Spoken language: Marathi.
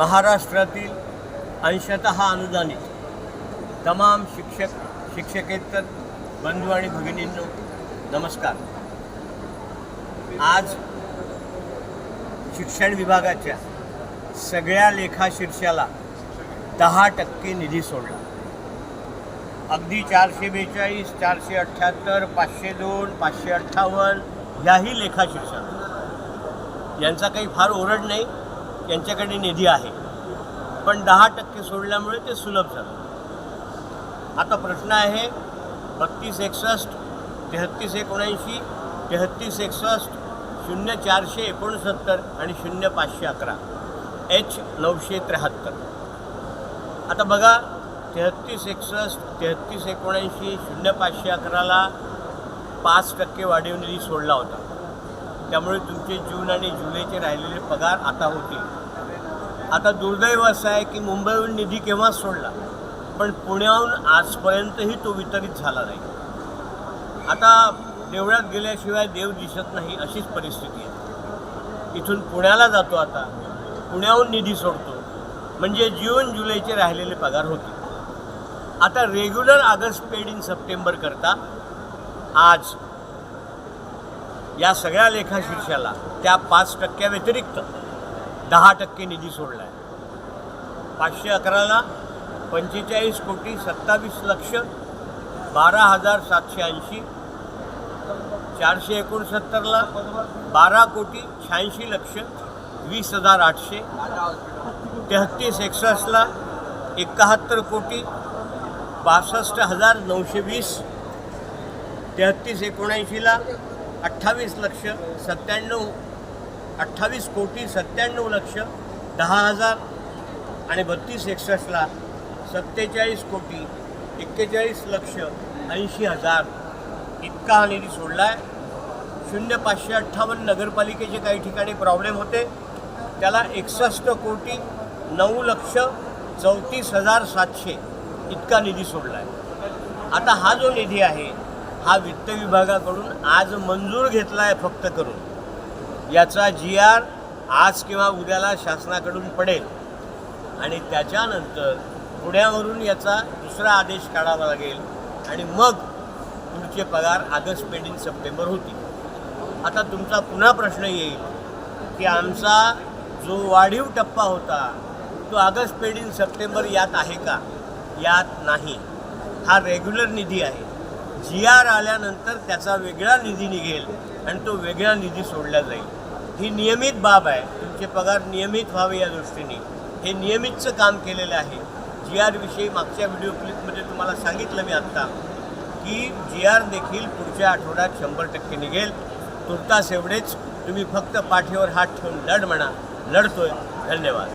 महाराष्ट्रातील अंशतः अनुदानित तमाम शिक्षक शिक्षकेतर बंधू आणि भगिनींनो नमस्कार. आज शिक्षण विभागाच्या सगळ्या लेखा शीर्षाला दहा टक्के निधी सोडला. अगदी चारशे बेचाळीस चारशे अठ्ठ्याहत्तर पाचशे दोन पाचशे अठ्ठावन्न ह्याही लेखा शीर्षाला. यांचा काही फार ओरड नाही. यांच्याकडे निधी आहे. पण दहा टक्के सोडल्यामुळे ते सुलभ झालं. आता प्रश्न आहे बत्तीस एकसष्ट तेहत्तीस एकोणऐंशी तेहत्तीस एकसष्ट शून्य चारशे एकोणसत्तर आणि शून्य पाचशे अकरा. एच नऊशे त्र्याहत्तर. आता बघा तेहत्तीस एकसष्ट तेहत्तीस एकोणऐंशी शून्य पाचशे अकराला पाच टक्के वाढीव निधी सोडला होता. त्यामुळे तुमचे जून आणि जुलैचे राहिलेले पगार आता होतील आता दुर्दैव असं आहे की मुंबईहून निधी केव्हाच सोडला? पण पुण्याहून आजपर्यंतही तो वितरित झाला नाही. आता देवळात गेल्याशिवाय देव दिसत नाही अशीच परिस्थिती आहे. इथून पुण्याला जातो आता. पुण्याहून निधी सोडतो. म्हणजे जून जुलैचे राहिलेले पगार होते. आता regular August paid in September करता आज या सगळ्या लेखाशीर्षाला त्या पाच टक्क्या व्यतिरिक्त दहा टक्के निधी सोडला आहे पाचशे अकराला पंचेचाळीस कोटी सत्तावीस लक्ष बारा हजार सातशे ऐंशी चारशे एकोणसत्तरला बारा कोटी शहाऐंशी लक्ष वीस हजार आठशे तेहत्तीस एकसष्टला एकाहत्तर कोटी बासष्ट हजार नऊशे वीस तेहत्तीस एकोणऐंशीला अठ्ठावीस लक्ष सत्त्याण्णव अठ्ठावीस कोटी सत्त्याण्णव लक्ष दहा हजार आणि बत्तीस एकसष्टला सत्तेचाळीस कोटी एक्केचाळीस लक्ष ऐंशी हजार. इतका हा निधी सोडला आहे शून्य पाचशे अठ्ठावन्न नगरपालिकेचे काही ठिकाणी प्रॉब्लेम होते. त्याला एकसष्ट कोटी नऊ लक्ष चौतीस हजार सातशे इतका निधी सोडला आहे आता हा जो निधी आहे हा वित्त विभागाकडून आज मंजूर घेतला आहे फक्त करून. याचा जी आर आज किंवा उद्याला शासनाकडून पडेल. आणि त्याच्यानंतर पुण्यावरून याचा दुसरा आदेश काढावा लागेल. आणि मग पुढचे पगार ऑगस्ट पेड सप्टेंबर होतील. आता तुमचा पुन्हा प्रश्न येईल की आमचा जो वाढीव टप्पा होता तो ऑगस्ट पेड सप्टेंबर यात आहे का? यात नाही. हा रेग्युलर निधी आहे. जी आर आल्यानंतर त्याचा वेगळा निधी निघेल आणि तो वेगळा निधी सोडला जाईल. ही नियमित बाब आहे. तुमचे पगार नियमित व्हावे या दृष्टीने. हे नियमितचं काम केलेलं आहे. जी आरविषयी मागच्या व्हिडिओ क्लिपमध्ये तुम्हाला सांगितलं मी आत्ता की जी आर देखील पुढच्या आठवड्यात शंभर टक्के निघेल. तुर्तास एवढेच. तुम्ही फक्त पाठीवर हात ठेवून लढ म्हणा. लढतोय. धन्यवाद.